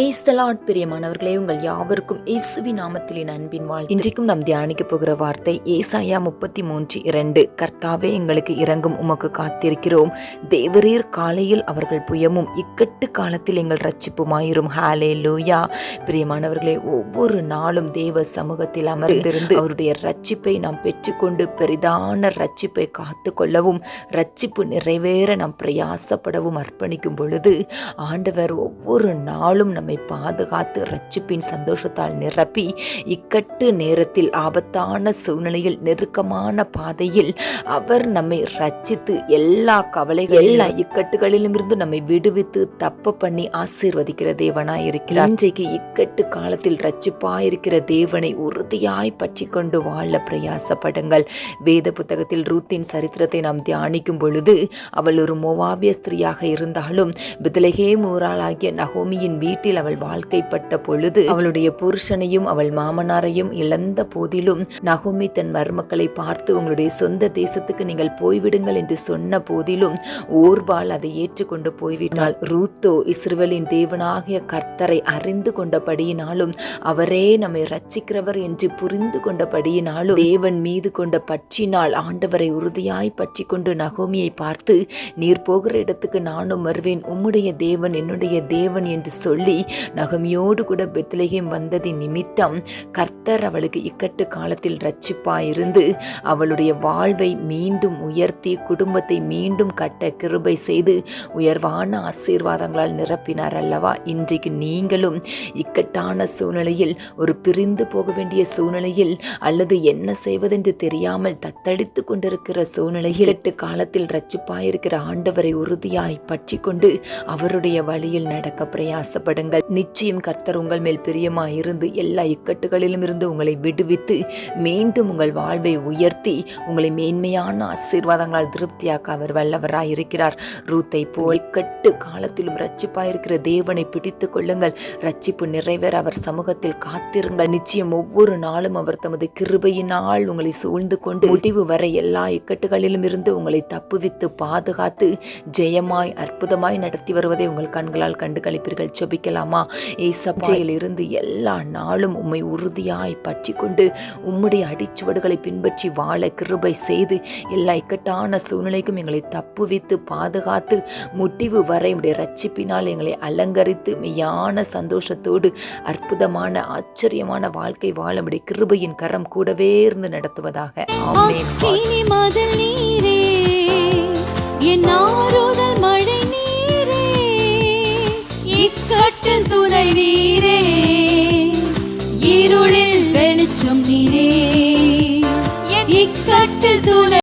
கிரைஸ்தலாட் பிரியமானவர்களே. உங்கள் யாவருக்கும் இயேசுவி நாமத்திலே அன்பின் வாழ் இன்றைக்கும் நாம் தியானிக்க போகிற வார்த்தை ஏசாயா முப்பத்தி மூன்று இரண்டு. கர்த்தாவே எங்களுக்கு இறங்கும் உமக்கு காத்திருக்கிறோம். தேவரீர் காலையில் அவர்கள் புயமும் இக்கட்டு காலத்தில் எங்கள் ரட்சிப்புமாயிரும் ஹாலே லூயா பிரியமானவர்களே ஒவ்வொரு நாளும் தேவ சமூகத்தில் அமர்ந்திருந்து அவருடைய ரட்சிப்பை நாம் பெற்றுக்கொண்டு பெரிதான ரட்சிப்பை காத்து கொள்ளவும் ரட்சிப்பு நிறைவேற நாம் பிரயாசப்படவும் அர்ப்பணிக்கும் பொழுது ஆண்டவர் ஒவ்வொரு நாளும் நம்மை பாதுகாத்து ரட்சிப்பின் சந்தோஷத்தால் நிரப்பி இக்கட்டு நேரத்தில் ஆபத்தான சூழ்நிலையில் நெருக்கமான பாதையில் அவர் நம்மை ரட்சித்து எல்லா கவலைகள் எல்லா இக்கட்டுகளிலுமிருந்து நம்மை விடுவித்து தப்ப பண்ணி ஆசீர்வதிக்கிற தேவனாய் இருக்கிறார். இன்றைக்கு இக்கட்டு காலத்தில் ரட்சிப்பாயிருக்கிற தேவனை உறுதியாய் பற்றி கொண்டு வாழ பிரயாசப்படுங்கள். வேத புத்தகத்தில் ரூத்தின் சரித்திரத்தை நாம் தியானிக்கும் பொழுது அவள் ஒரு மோவாபிய ஸ்திரியாக இருந்தாலும் பிதலகே மூராளாகிய நகோமியின் வீட்டில் அவள் வாழ்க்கைப்பட்ட பொழுது அவளுடைய புருஷனையும் அவள் மாமனாரையும் இழந்த போதிலும் நகோமி தன் மருமக்களை பார்த்து உங்களுடைய சொந்த தேசத்துக்கு நீங்கள் போய்விடுங்கள் என்று சொன்ன போதிலும் ஓர்பால் அதை ஏற்றுக்கொண்டு போய்விட்டாள். ரூத்தோ இஸ்ரவேலின் தேவனாகிய கர்த்தரை அறிந்து கொண்டபடியினாலும் அவரே நம்மை ரட்சிக்கிறவர் என்று புரிந்து கொண்டபடியினாலும் தேவன் மீது கொண்ட பற்றினால் ஆண்டவரை உறுதியாய் பற்றி கொண்டு நகோமியை பார்த்து நீர் போகிற இடத்துக்கு நானும் வருவேன். உம்முடைய தேவன் என்னுடைய தேவன் என்று சொல்லி நகமியோடு கூட பெத்லகேம் வந்ததின் நிமித்தம் கர்த்தர் அவளுக்கு இக்கட்டு காலத்தில் ரட்சிப்பாயிருந்து அவளுடைய வாழ்வை மீண்டும் உயர்த்தி குடும்பத்தை மீண்டும் கட்ட கிருபை செய்து உயர்வான ஆசீர்வாதங்களால் நிரப்பினார் அல்லவா? இன்றைக்கு நீங்களும் இக்கட்டான சூழ்நிலையில் ஒரு பிரிந்து போக வேண்டிய சூழ்நிலையில் அல்லது என்ன செய்வதென்று தெரியாமல் தத்தளித்து கொண்டிருக்கிற சூழ்நிலையில் எட்டு காலத்தில் ரட்சிப்பாயிருக்கிற ஆண்டவரை உறுதியாய் பற்றி கொண்டு அவருடைய வழியில் நடக்க பிரயாசப்படுங்கள். நிச்சயம் கர்த்தர் உங்கள் மேல் பிரியமாக இருந்து எல்லா இக்கட்டுகளிலும் இருந்து உங்களை விடுவித்து மீண்டும் உங்கள் வாழ்வை உயர்த்தி உங்களை மேன்மையான ஆசீர்வாதங்களால் திருப்தியாக்க அவர் வல்லவராய் இருக்கிறார். ரூத்தை போல் இக்கட்டு காலத்திலும் ரட்சிப்பாயிருக்கிற தேவனை பிடித்து கொள்ளுங்கள். ரட்சிப்பு நிறைவேற அவர் சமூகத்தில் காத்திருங்கள். நிச்சயம் ஒவ்வொரு நாளும் அவர் தமது கிருபையினால் உங்களை சூழ்ந்து கொண்டு முடிவு வரை எல்லா இக்கட்டுகளிலும் இருந்து உங்களை தப்புவித்து பாதுகாத்து ஜெயமாய் அற்புதமாய் நடத்தி வருவதை உங்கள் கண்களால் கண்டு கழிப்பீர்கள் செபிக்கலாம் ஏசப்ஜையில் இருந்து எல்லா நாளும் உம்மை உறுதியாய் பற்றி கொண்டு உம்முடைய அடிச்சுவடுகளை பின்பற்றி வாழ கிருபை செய்து எல்லா இக்கட்டான சூழ்நிலைக்கும் எங்களை தப்புவித்து பாதுகாத்து முடிவு வரை உடைய ரட்சிப்பினால் எங்களை அலங்கரித்து மெய்யான சந்தோஷத்தோடு அற்புதமான ஆச்சரியமான வாழ்க்கை வாழும்படி கிருபையின் கரம் கூடவே இருந்து நடத்துவதாக. ஆமென். என்